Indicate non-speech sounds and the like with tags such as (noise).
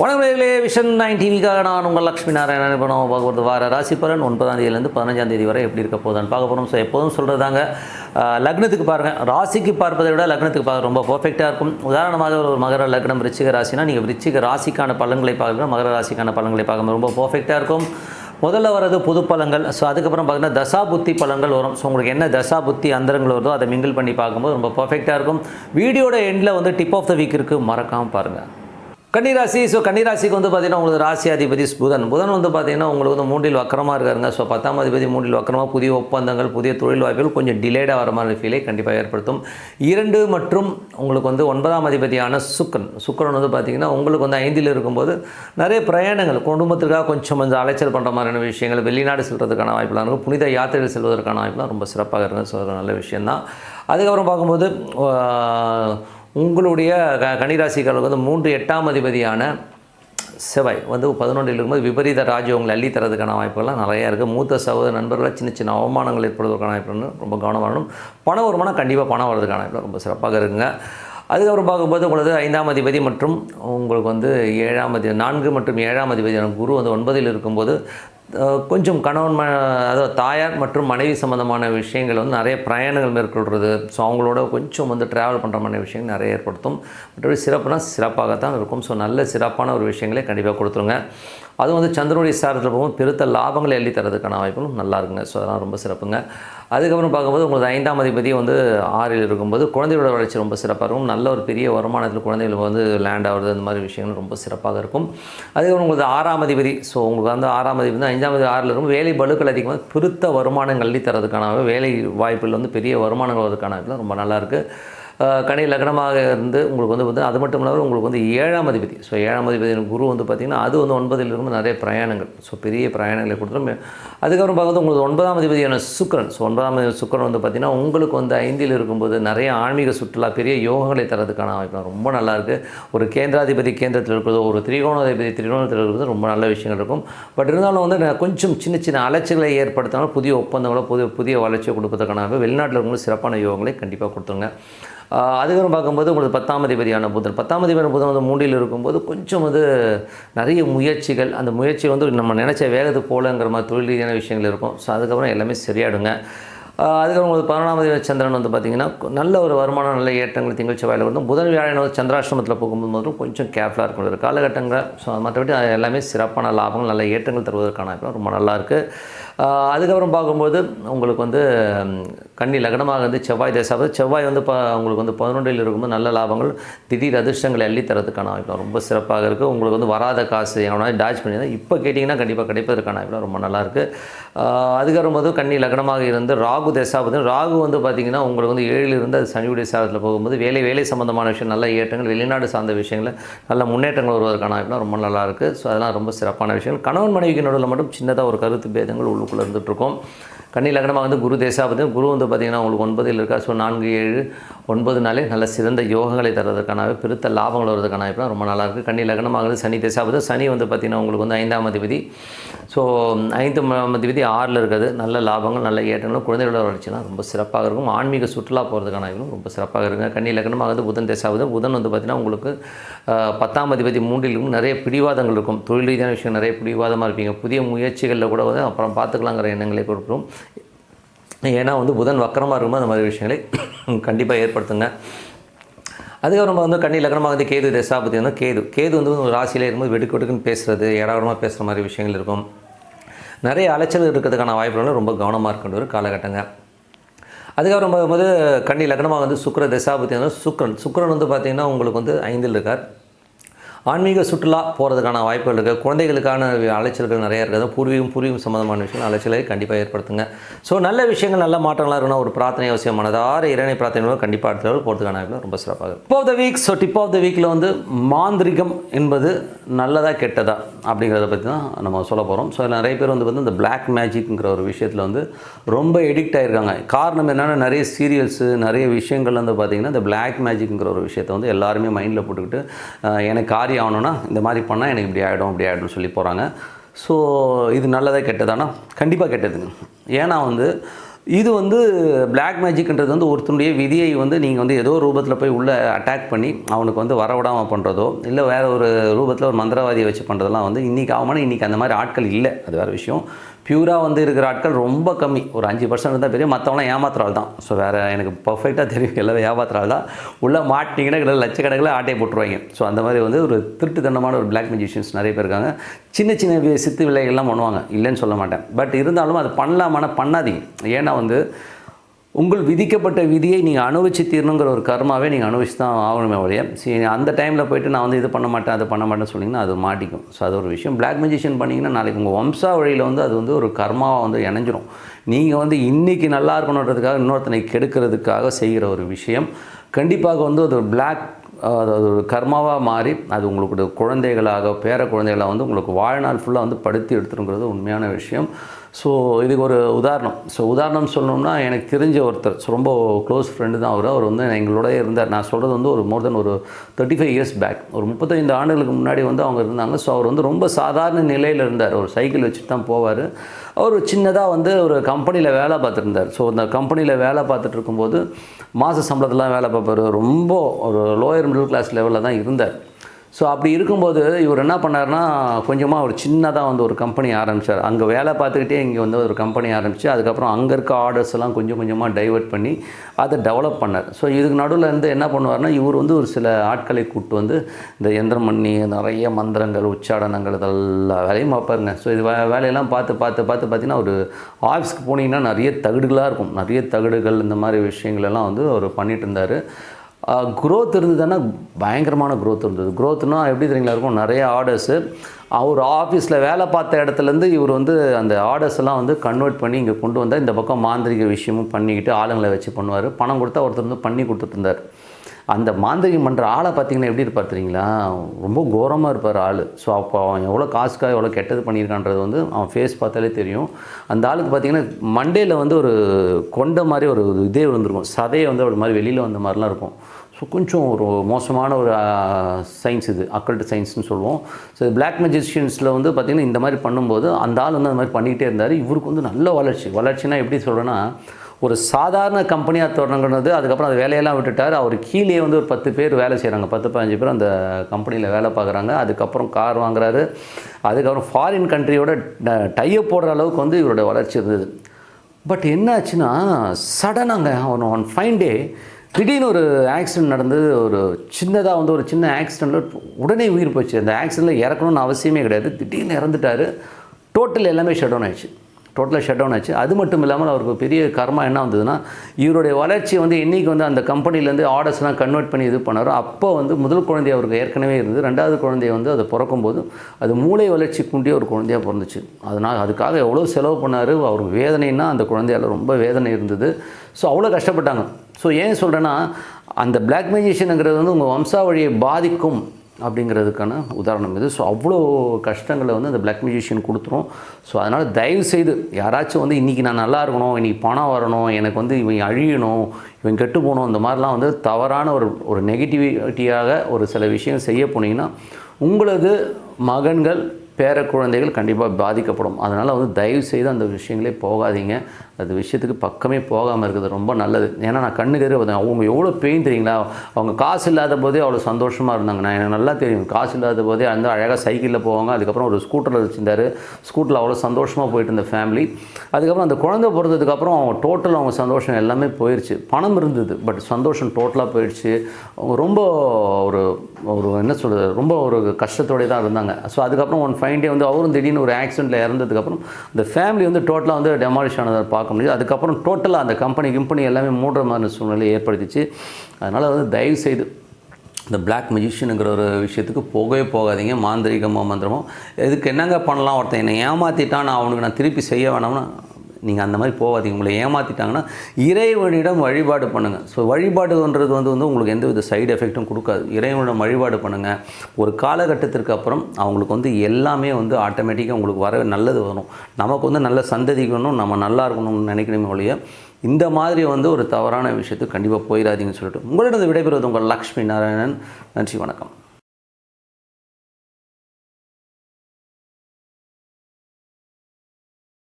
வணக்கங்களே vision nine டிவிக்காக நான் உங்கள் லக்ஷ்மி நாராயணன் இப்போ நம்ம பார்க்க போகிறது வார ராசி பலன் ஒன்பதாம் தேதியிலேருந்து பதினஞ்சாம் தேதி வரை எப்படி இருக்க போதான்னு பார்க்க போகிறோம் ஸோ எப்போதும் சொல்கிறதாங்க லக்னத்துக்கு பாருங்கள் ராசிக்கு பார்ப்பதை விட லக்னத்துக்கு பார்க்க ரொம்ப பர்ஃபெக்டாக இருக்கும். உதாரணமாக ஒரு மகர லக்னம் ரிச்சிக ராசினா நீங்கள் ரிச்சிக ராசிக்கான பலன்களை பார்க்கணும் மகர ராசிக்கான பலன்களை பார்க்கும்போது ரொம்ப பர்ஃபெக்டாக இருக்கும். முதல்ல வர்றது புது பழங்கள் ஸோ அதுக்கப்புறம் பார்த்தீங்கன்னா தசா புத்தி பழங்கள் வரும். ஸோ உங்களுக்கு என்ன தசா புத்தி அந்தரங்கள் வருதோ அதை மிங்கிள் பண்ணி பார்க்கும்போது ரொம்ப பர்ஃபெக்டாக இருக்கும். வீடியோட எண்டில் வந்து டிப் ஆஃப் த வீக் இருக்குது மறக்காமல் பாருங்கள் கன்னிராசி ஸோ கன்னிராசிக்கு வந்து பார்த்தீங்கன்னா உங்களுக்கு ராசி அதிபதி புதன். புதன் வந்து பார்த்தீங்கன்னா உங்களுக்கு வந்து மூன்றில் வக்கரமாக இருக்காருங்க. ஸோ பத்தாம் அதிபதி மூன்றில் வக்கரமாக புதிய ஒப்பந்தங்கள் புதிய தொழில் வாய்ப்புகள் கொஞ்சம் டிலேடாக வர மாதிரி ஃபீலை கண்டிப்பாக ஏற்படுத்தும். இரண்டு மற்றும் உங்களுக்கு வந்து ஒன்பதாம் அதிபதியான சுக்கரன். சுக்கரன் வந்து பார்த்தீங்கன்னா உங்களுக்கு வந்து ஐந்தில் இருக்கும்போது நிறைய பிரயாணங்கள் குடும்பத்திற்காக கொஞ்சம் கொஞ்சம் அலைச்சல் பண்ணுற மாதிரியான விஷயங்கள் வெளிநாடு செல்வதற்கான வாய்ப்புலாம் இருக்கும். புனித யாத்திரைகள் செல்வதற்கான வாய்ப்புலாம் ரொம்ப சிறப்பாக இருக்குது ஸோ அது நல்ல விஷயந்தான் அதுக்கப்புறம் பார்க்கும்போது உங்களுடைய க கன்னிராசிகளுக்கு வந்து மூன்று எட்டாம் அதிபதியான செவ்வாய் வந்து பதினொன்றில் இருக்கும்போது விபரீத ராஜ்யங்களை அள்ளி தரதுக்கான வாய்ப்புகள்லாம் நிறையா இருக்குது மூத்த சகோதர நண்பர்களை சின்ன சின்ன அவமானங்கள் ஏற்படுவதற்கான வாய்ப்புகள் ரொம்ப கவனமாக இருக்கணும். பண வருமானம் கண்டிப்பாக பணம் வர்றதுக்கான வாய்ப்பு ரொம்ப சிறப்பாக இருக்குங்க. அதுக்கப்புறம் பார்க்கும்போது உங்களது ஐந்தாம் அதிபதி மற்றும் உங்களுக்கு வந்து ஏழாம் அதிபதி நான்கு மற்றும் ஏழாம் அதிபதியான குரு வந்து ஒன்பதில் இருக்கும்போது கொஞ்சம் கணவன் ம அதாவது தாயார் மற்றும் மனைவி சம்மந்தமான விஷயங்கள் வந்து நிறைய பிரயாணங்கள் மேற்கொள்கிறது ஸோ அவங்களோட கொஞ்சம் வந்து ட்ராவல் பண்ணுற மாதிரி விஷயங்கள் நிறைய ஏற்படுத்தும். மற்றபடி சிறப்புனா சிறப்பாகத்தான் இருக்கும். ஸோ நல்ல சிறப்பான ஒரு விஷயங்களை கண்டிப்பாக கொடுத்துருங்க. அதுவும் வந்து சந்திரனுடைய சாரத்தில் போகும்போது பெருத்த லாபங்களை எழுதி தரதுக்கான வாய்ப்புகளும் நல்லா இருக்குங்க. ஸோ அதெல்லாம் ரொம்ப சிறப்புங்க. அதுக்கப்புறம் பார்க்கும்போது உங்களுக்கு ஐந்தாம் அதிபதி வந்து ஆறில் இருக்கும்போது குழந்தையோட வளர்ச்சி ரொம்ப சிறப்பாக இருக்கும். நல்ல ஒரு பெரிய வருமானத்தில் குழந்தைகளுக்கு வந்து லேண்ட் ஆகுறது அந்த மாதிரி விஷயங்கள் ரொம்ப சிறப்பாக இருக்கும். அதுக்கப்புறம் உங்களுக்கு ஆறாம் அதிபதி. ஸோ உங்களுக்கு வந்து ஆறாம் அதிபதி வந்து ஐந்தாம் அதிபதி ஆறில் இருக்கும் வேலை பலுக்கள் அதிகமாக பெருத்த வருமானங்கள் அள்ளி தரதுக்கான வேலை வாய்ப்பில் வந்து பெரிய வருமானங்கள் வரதுக்கான ரொம்ப நல்லாயிருக்கு கனி லக்னமாக இருந்து உங்களுக்கு வந்து வந்து அது மட்டும் இல்லாமல் உங்களுக்கு வந்து ஏழாம் அதிபதி. ஸோ ஏழாம் அதிபதி குரு வந்து பார்த்திங்கன்னா அது வந்து ஒன்பதில் இருக்கும்போது நிறைய பிரயாணங்கள். ஸோ பெரிய பிரயாணங்களை கொடுத்துரும். அதுக்கப்புறம் பார்க்கும்போது உங்களுக்கு ஒன்பதாம் அதிபதியான சுக்கரன். ஸோ ஒன்பதாம் அதிபதி சுக்கிரன் வந்து பார்த்திங்கன்னா உங்களுக்கு வந்து ஐந்தில் இருக்கும்போது நிறைய ஆன்மீக சுற்றுலா பெரிய யோகங்களை தரதுக்கான வாய்ப்பு ரொம்ப நல்லா இருக்குது ஒரு கேந்திராதிபதி கேந்திரத்தில் இருக்கிறதோ ஒரு திரிகோணாதிபதி திரிகோணத்தில் இருக்கிறது ரொம்ப நல்ல விஷயங்கள் இருக்கும். பட் இருந்தாலும் வந்து கொஞ்சம் சின்ன சின்ன அலைச்சல்களை ஏற்படுத்தினாலும் புதிய ஒப்பந்தங்களோ புதிய புதிய வளர்ச்சியை கொடுப்பதற்கான வெளிநாட்டில் இருக்கும்போது சிறப்பான யோகங்களை கண்டிப்பாக கொடுத்துருங்க. அதுக்கப்புறம் பார்க்கும்போது உங்களுக்கு பத்தாம் அதிபதியான புதன். பத்தாம் அதிபதியான புதன் வந்து மூன்றில் இருக்கும்போது கொஞ்சம் வந்து நிறைய முயற்சிகள் அந்த முயற்சி வந்து நம்ம நினச்ச வேகத்துக்கு போலங்கிற மாதிரி தொழில் ரீதியான விஷயங்கள் இருக்கும். ஸோ அதுக்கப்புறம் எல்லாமே சரியாடுங்க அதுக்கப்புறம் உங்களுக்கு பதினொன்றாம் சந்திரன் வந்து பார்த்திங்கன்னா நல்ல ஒரு வருமானம் நல்ல ஏற்றங்கள் திங்கள் செவ்வாயில் வந்து புதன் வியாழன் வந்து சந்திராஷ்டிரமத்தில் போகும்போது மட்டும் கொஞ்சம் கேர்ஃபுல்லாக இருக்கும் ஒரு காலகட்டங்கள் ஸோ மற்றபடி எல்லாமே சிறப்பான லாபங்கள் நல்ல ஏற்றங்கள் தருவதற்கான ரொம்ப நல்லா இருக்குது அதுக்கப்புறம் பார்க்கும்போது உங்களுக்கு வந்து கன்னி லக்னமாக வந்து செவ்வாய் தேசாவது செவ்வாய் வந்து ப உங்களுக்கு வந்து பதினொன்றில் இருக்கும்போது நல்ல லாபங்கள் திடீர் அதிர்ஷ்டங்களை அள்ளி தரதுக்கான வாய்ப்பு ரொம்ப சிறப்பாக இருக்குது உங்களுக்கு வந்து வராத காசு எவனா டாச் பண்ணி இப்போ கேட்டிங்கன்னா கண்டிப்பாக கிடைப்பதற்கான வாய்ப்பு ரொம்ப நல்லா இருக்குது அதுக்கப்புறம் போது கன்னி லக்னமாக இருந்து ராகு தேசாபதி. ராகு வந்து பார்த்திங்கன்னா உங்களுக்கு வந்து ஏழில் இருந்து அது சனியுடைய சாதத்தில் போகும்போது வேலை வேலை சம்மந்தமான விஷயம் நல்ல ஏற்றங்கள் வெளிநாடு சார்ந்த விஷயங்களில் நல்ல முன்னேற்றங்கள் வருவதற்கான வாய்ப்புலாம் ரொம்ப நல்லாயிருக்கு ஸோ அதெல்லாம் ரொம்ப சிறப்பான விஷயங்கள். கணவன் மனைவிக்கு நடுவில் மட்டும் சின்னதாக ஒரு கருத்து பேதங்கள் உள்ளுக்குள்ளே இருந்துகிட்ருக்கோம் கன்னி லக்னமாக வந்து குரு தேசாபதி குரு வந்து பார்த்திங்கன்னா உங்களுக்கு ஒன்பதில் இருக்கா ஸோ நான்கு ஏழு ஒன்பது நாளே நல்ல சிறந்த யோகங்களை தரதுக்கான பெருத்த லாபங்கள் வருவதற்கான இப்போ ரொம்ப நல்லாயிருக்கு கன்னி லக்னமாகிறது சனி தேசாபதி சனி வந்து பார்த்திங்கன்னா உங்களுக்கு வந்து ஐந்தாம் அதிபதி. ஸோ ஐந்து அதிபதி ஆறில் இருக்குது. நல்ல லாபங்கள் நல்ல ஏற்றங்களும் குழந்தைகளோட வளர்ச்சின்னா ரொம்ப சிறப்பாக இருக்கும். ஆன்மீக சுற்றுலா போகிறதுக்கான வாய்ப்புகளும் ரொம்ப சிறப்பாக இருக்குங்க. கன்னி லக்னமாக வந்து புதன் தேசாவது புதன் வந்து பார்த்திங்கன்னா உங்களுக்கு பத்தாம் அதிபதி மூன்றிலும் நிறைய பிடிவாதங்கள் இருக்கும். தொழில் ரீதியான விஷயம் நிறைய பிடிவாதமாக இருப்பீங்க. புதிய முயற்சிகளில் கூட வந்து அப்புறம் பார்த்துக்கலாங்கிற எண்ணங்களை கொடுக்கும். ஏன்னா வந்து புதன் வக்கரமாக இருக்கும்போது அந்த மாதிரி விஷயங்களை (coughs) கண்டிப்பாக ஏற்படுத்துங்க. அதுக்கப்புறம் வந்து கண்ணி லக்னமாக வந்து கேது தசாபதி வந்து கேது. கேது வந்து ஒரு ராசியிலே இருக்கும்போது வெடுக்கு வெடுக்குன்னு பேசுகிறது ஏடாவிடமாக பேசுகிற மாதிரி விஷயங்கள் இருக்கும். நிறைய அலைச்சல் இருக்கிறதுக்கான வாய்ப்புகளும் ரொம்ப கவனமாக இருக்கின்ற ஒரு காலகட்டங்க. அதுக்கப்புறம் பார்க்கும்போது கன்னி லக்னமாக வந்து சுக்கிர தசாபதி வந்து சுக்ரன் சுக்ரன் வந்து பார்த்திங்கன்னா உங்களுக்கு வந்து ஐந்தில் இருக்கார். ஆன்மீக சுற்றுலா போகிறதுக்கான வாய்ப்புகள் இருக்குது குழந்தைகளுக்கான அலைச்சல்கள் நிறையா இருக்குது. அதாவது பூர்வீகம் பூர்வீகம் சம்மந்தமான விஷயங்கள் அலைச்சலை கண்டிப்பாக ஏற்படுத்துங்க. ஸோ நல்ல விஷயங்கள் நல்ல மாற்றங்களாக இருக்கணும் ஒரு பிரார்த்தனை அவசியமானதார இறைவனை பிரார்த்தனை கண்டிப்பாக அடுத்த போகிறதுக்கான வாய்ப்பு ரொம்ப சிறப்பாக இருக்கும். Of the week so tip of the வீக்கில் வந்து மாந்திரிகம் என்பது நல்லதாக கெட்டதா அப்படிங்கிறத பற்றி தான் நம்ம சொல்ல போகிறோம் ஸோ நிறைய பேர் வந்து வந்து இந்த பிளாக் மேஜிக்ங்கிற ஒரு விஷயத்தில் வந்து ரொம்ப எடிக்ட் ஆகிருக்காங்க காரணம் என்னென்னா நிறைய சீரியல்ஸு நிறைய விஷயங்கள் வந்து பார்த்திங்கன்னா இந்த பிளாக் மேஜிக்ங்கிற ஒரு விஷயத்தை வந்து எல்லாருமே மைண்டில் போட்டுக்கிட்டு எனக்கு எனக்கு காரியம் ஆகணும்னா இந்த மாதிரி பண்ணால் எனக்கு இப்படி ஆகிடும் இப்படி ஆகிடும்னு சொல்லி போகிறாங்க ஸோ இது நல்லதாக கெட்டதானா? கண்டிப்பாக கெட்டதுங்க. ஏன்னா வந்து இது வந்து பிளாக் மேஜிக்ன்றது வந்து ஒருத்தனுடைய விதியை வந்து நீங்கள் வந்து ஏதோ ரூபத்தில் போய் உள்ளே அட்டாக் பண்ணி அவனுக்கு வந்து வரவிடாமல் பண்ணுறதோ இல்லை வேறு ஒரு ரூபத்தில் ஒரு மந்திரவாதியை வச்சு பண்ணுறதெல்லாம் வந்து இன்றைக்கி ஆகுமானா இன்றைக்கி அந்த மாதிரி ஆட்கள் இல்லை. அது வேறு விஷயம். பியூராக வந்து இருக்கிற ஆட்கள் ரொம்ப கம்மி. ஒரு அஞ்சு பர்சன்ட் இருந்தால் பெரிய மற்றவங்களாம் ஏமாத்துறாள் தான். ஸோ வேறு எனக்கு பர்ஃபெக்டாக தெரியும். எல்லாமே ஏமாத்துறாள் தான். உள்ளே மாட்டிங்கன்னா கிட்ட லட்சக்கணக்கில் ஆட்டையை போட்டுருவாங்க. ஸோ அந்த மாதிரி வந்து ஒரு திருட்டுத்தனமான ஒரு பிளாக் மியூசிஷியன்ஸ் நிறைய பேர் இருக்காங்க. சின்ன சின்ன சித்து விலைகள்லாம் பண்ணுவாங்க. இல்லைன்னு சொல்ல மாட்டேன். பட் இருந்தாலும் அது பண்ணலாமான பண்ணாதீங்க. ஏன்னா வந்து உங்கள் விதிக்கப்பட்ட விதியை நீங்கள் அனுபவிச்சு தீரணுங்கிற ஒரு கர்மாவே நீங்கள் அனுபவிச்சு தான் ஆகணுமே ஒழிய சரி அந்த டைமில் போயிட்டு நான் வந்து இது பண்ண மாட்டேன் அது பண்ண மாட்டேன்னு சொன்னிங்கன்னா அது மாட்டிக்கும். ஸோ அது ஒரு விஷயம். பிளாக் மெஜிஷியன் பண்ணிங்கன்னா நாளைக்கு உங்கள் வம்சா வழியில் வந்து அது வந்து ஒரு கர்மாவாக வந்து இணைஞ்சிரும். நீங்கள் வந்து இன்றைக்கி நல்லா இருக்கணுன்றதுக்காக இன்னொருத்தனை கெடுக்கிறதுக்காக செய்கிற ஒரு விஷயம். கண்டிப்பாக வந்து அது பிளாக் அது ஒரு கர்மாவாக மாறி அது உங்களுக்கு குழந்தைகளாக பேர குழந்தைகளாக வந்து உங்களுக்கு வாழ்நாள் ஃபுல்லாக வந்து படுத்தி எடுத்துருங்கிறது உண்மையான விஷயம். ஸோ இதுக்கு ஒரு உதாரணம். ஸோ உதாரணம் சொல்லணும்னா எனக்கு தெரிஞ்ச ஒருத்தர். ஸோ ரொம்ப க்ளோஸ் ஃப்ரெண்டு தான் அவர். அவர் வந்து எங்களோட இருந்தார். நான் சொல்கிறது வந்து ஒரு மோர் தென் ஒரு தேர்ட்டி ஃபைவ் இயர்ஸ் பேக் ஒரு முப்பத்தைந்து ஆண்டுகளுக்கு முன்னாடி வந்து அவங்க இருந்தாங்க. ஸோ அவர் வந்து ரொம்ப சாதாரண நிலையில் இருந்தார். ஒரு சைக்கிள் வச்சுட்டு தான் போவார். அவர் சின்னதாக வந்து ஒரு கம்பெனியில் வேலை பார்த்துருந்தார். ஸோ அந்த கம்பெனியில் வேலை பார்த்துட்டு இருக்கும்போது மாத சம்பளத்தெலாம் வேலை பார்ப்பார். ரொம்ப ஒரு லோயர் மிடில் கிளாஸ் லெவலில் தான் இருந்தார். ஸோ அப்படி இருக்கும்போது இவர் என்ன பண்ணாருன்னா கொஞ்சமாக ஒரு சின்னதாக வந்து ஒரு கம்பெனி ஆரம்பித்தார் அங்கே வேலை பார்த்துக்கிட்டே இங்கே வந்து ஒரு கம்பெனி ஆரம்பித்து அதுக்கப்புறம் அங்கே இருக்க ஆர்டர்ஸ் எல்லாம் கொஞ்சம் கொஞ்சமாக டைவர்ட் பண்ணி அதை டெவலப் பண்ணார். ஸோ இதுக்கு நடுவில் இருந்து என்ன பண்ணுவார்னா இவர் வந்து ஒரு சில ஆட்களை கூப்பிட்டு வந்து இந்த எந்திரம் பண்ணி நிறைய மந்திரங்கள் உச்சாடனங்கள் இதெல்லாம் வேலையும் பார்ப்பாருங்க. ஸோ இது வே- வேலையெல்லாம் பார்த்து பார்த்து பார்த்து பார்த்தீங்கன்னா ஒரு ஆஃபீஸ்க்கு போனீங்கன்னா நிறைய தகடுகளாக இருக்கும். நிறைய தகடுகள் இந்த மாதிரி விஷயங்கள் எல்லாம் வந்து அவர் பண்ணிட்டு இருந்தார். க்ரோத் இருந்ததுன்னா பயங்கரமான க்ரோத் இருந்தது. க்ரோத்னா எப்படி தெரியுங்களா இருக்கும்? நிறைய ஆர்டர்ஸு அவர் ஆஃபீஸில் வேலை பார்த்த இடத்துலேருந்து இவர் வந்து அந்த ஆர்டர்ஸ் எல்லாம் வந்து கன்வெர்ட் பண்ணி இங்கே கொண்டு வந்தால் இந்த பக்கம் மாந்திரிக விஷயமும் பண்ணிக்கிட்டு ஆளுங்களை வச்சு பண்ணுவார். பணம் கொடுத்தா ஒருத்தர் வந்து பண்ணி கொடுத்துட்டு இருந்தார். அந்த மாந்திரிகம் பண்ணுற ஆளை பார்த்தீங்கன்னா எப்படி இருப்பார் தெரியுங்களா? ரொம்ப கோரமாக இருப்பார் ஆள். ஸோ அப்போ அவன் எவ்வளோ காசுக்காக எவ்வளோ கெட்டது பண்ணியிருக்கான்றது வந்து அவன் ஃபேஸ் பார்த்தாலே தெரியும். அந்த ஆளுக்கு பார்த்தீங்கன்னா மண்டேயில் வந்து ஒரு கொண்ட மாதிரி ஒரு இதே விழுந்திருக்கும். சதையை வந்து ஒரு மாதிரி வெளியில் வந்த மாதிரிலாம் இருக்கும். ஸோ கொஞ்சம் ஒரு மோசமான ஒரு சயின்ஸ் இது. அக்கல்ட் சயின்ஸ்னு சொல்லுவோம். ஸோ பிளாக் மெஜிஷியன்ஸில் வந்து பார்த்திங்கன்னா இந்த மாதிரி பண்ணும்போது அந்த ஆள் வந்து அந்த மாதிரி பண்ணிக்கிட்டே இருந்தார். இவருக்கு வந்து நல்ல வளர்ச்சி. வளர்ச்சினா எப்படி சொல்கிறேன்னா ஒரு சாதாரண கம்பெனியாக தொடங்குனது அதுக்கப்புறம் அந்த வேலையெல்லாம் விட்டுட்டார். அவர் கீழே வந்து ஒரு பத்து பேர் வேலை செய்கிறாங்க பத்து பதினஞ்சு பேர் அந்த கம்பெனியில் வேலை பார்க்குறாங்க. அதுக்கப்புறம் கார் வாங்குறாரு. அதுக்கப்புறம் ஃபாரின் கண்ட்ரியோட டையப் போடுற அளவுக்கு வந்து இவரோட வளர்ச்சி இருந்தது. பட் என்ன ஆச்சுன்னா சடனாங்க அவன் ஒன் ஃபைன் டே திடீர்னு ஒரு ஆக்சிடென்ட் நடந்தது ஒரு சின்னதாக வந்து ஒரு சின்ன ஆக்சிடெண்ட்டில் உடனே உயிர் போச்சு. அந்த ஆக்சிடெண்ட்டில் இறக்கணும்னு அவசியமே கிடையாது. திடீர்னு இறந்துட்டார். டோட்டல் எல்லாமே ஷட் டவுன் ஆயிடுச்சு. டோட்டலாக ஷட் டவுன் ஆச்சு. அது மட்டும் இல்லாமல் அவருக்கு பெரிய கர்மா என்ன வந்ததுன்னா இவருடைய வளர்ச்சி வந்து இன்றைக்கி வந்து அந்த கம்பெனிலேருந்து ஆர்டர்ஸ்லாம் கன்வெர்ட் பண்ணி இது பண்ணாரோ. அப்போ வந்து முதல் குழந்தை அவருக்கு ஏற்கனவே இருந்து ரெண்டாவது குழந்தைய வந்து அதை பிறக்கும்போது அது மூளை வளர்ச்சி குண்டிய ஒரு குழந்தையாக பிறந்துச்சு. அதனால் அதுக்காக எவ்வளோ செலவு பண்ணார். அவர் வேதனைன்னா அந்த குழந்தையால் ரொம்ப வேதனை இருந்தது. ஸோ அவ்வளோ கஷ்டப்பட்டாங்க. ஸோ ஏன் சொல்கிறேன்னா அந்த பிளாக் மேஜிஷியனுங்கிறது வந்து உங்கள் வம்சாவழியை பாதிக்கும். அப்படிங்கிறதுக்கான உதாரணம் இது. ஸோ அவ்வளோ கஷ்டங்களை வந்து அந்த பிளாக் மியூசிஷியன் கொடுத்துரும். ஸோ அதனால் தயவு செய்து யாராச்சும் வந்து இன்றைக்கி நான் நல்லா இருக்கணும் இன்றைக்கி பணம் வரணும் எனக்கு வந்து இவன் அழியணும் இவன் கெட்டு போகணும் இந்த மாதிரிலாம் வந்து தவறான ஒரு ஒரு நெகட்டிவிட்டியாக ஒரு சில விஷயம் செய்ய போனீங்கன்னா உங்களது மகன்கள் பேர குழந்தைகள் கண்டிப்பாக பாதிக்கப்படும். அதனால் வந்து தயவு செய்து அந்த விஷயங்களே போகாதீங்க. அது விஷயத்துக்கு பக்கமே போகாமல் இருக்கிறது ரொம்ப நல்லது. ஏன்னா நான் கண்ணுக்கு எதிரே பார்த்தேன். அவங்க எவ்வளோ பெயின் தெரியுங்களா? அவங்க காசு இல்லாத போதே அவ்வளோ சந்தோஷமாக இருந்தாங்க. நான் எனக்கு நல்லா தெரியும். காசு இல்லாத போதே அந்த அழகாக சைக்கிளில் போவாங்க. அதுக்கப்புறம் ஒரு ஸ்கூட்டரில் வச்சிருந்தார். ஸ்கூட்டரில் அவ்வளோ சந்தோஷமாக போயிட்டு இருந்த ஃபேமிலி அதுக்கப்புறம் அந்த குழந்தை பிறந்ததுக்கப்புறம் அவங்க டோட்டல் அவங்க சந்தோஷம் எல்லாமே போயிடுச்சு பணம் இருந்தது பட் சந்தோஷம் டோட்டலாக போயிடுச்சு அவங்க ரொம்ப ஒரு ஒரு என்ன சொல்கிறது ரொம்ப ஒரு கஷ்டத்தோடய தான் இருந்தாங்க. ஸோ அதுக்கப்புறம் ஒன் ஃபைன் டே வந்து அவரும் திடீர்னு ஒரு ஆக்சிடெண்ட்டில் இறந்ததுக்கப்புறம் அந்த ஃபேமிலி வந்து டோட்டலாக வந்து டெமாலிஷ் ஆனதை பார்க்க முடியுது. அதுக்கப்புறம் டோட்டலாக அந்த கம்பெனி கிம்பெனி எல்லாமே மூடுற மாதிரி சூழ்நிலை ஏற்படுத்திச்சு. அதனால் வந்து தயவு செய்து இந்த பிளாக் மெஜிஷியனுங்கிற ஒரு விஷயத்துக்கு போகவே போகாதீங்க. மாந்திரிகமோ மந்திரமோ. இதுக்கு என்னங்க பண்ணலாம்? ஒருத்தன் என்னை ஏமாற்றிட்டான் நான் அவனுக்கு நான் திருப்பி செய்ய வேணாம்னா நீங்கள் அந்த மாதிரி போகாதீங்க உங்களை ஏமாற்றிட்டாங்கன்னா இறைவனிடம் வழிபாடு பண்ணுங்கள் ஸோ வழிபாடுன்றது வந்து வந்து உங்களுக்கு எந்த வித சைடு எஃபெக்ட்டும் கொடுக்காது. இறைவனிடம் வழிபாடு பண்ணுங்கள் ஒரு காலகட்டத்திற்கு அப்புறம் அவங்களுக்கு வந்து எல்லாமே வந்து ஆட்டோமேட்டிக்காக உங்களுக்கு வர நல்லது வரும். நமக்கு வந்து நல்ல சந்ததிக்கணும் நம்ம நல்லா இருக்கணும்னு நினைக்கணுமே ஒழிய இந்த மாதிரி வந்து ஒரு தவறான விஷயத்துக்கு கண்டிப்பாக போயிடாதீங்கன்னு சொல்லிட்டு உங்களிடம் விடைபெறுவது உங்கள் லக்ஷ்மி நாராயணன். நன்றி வணக்கம்.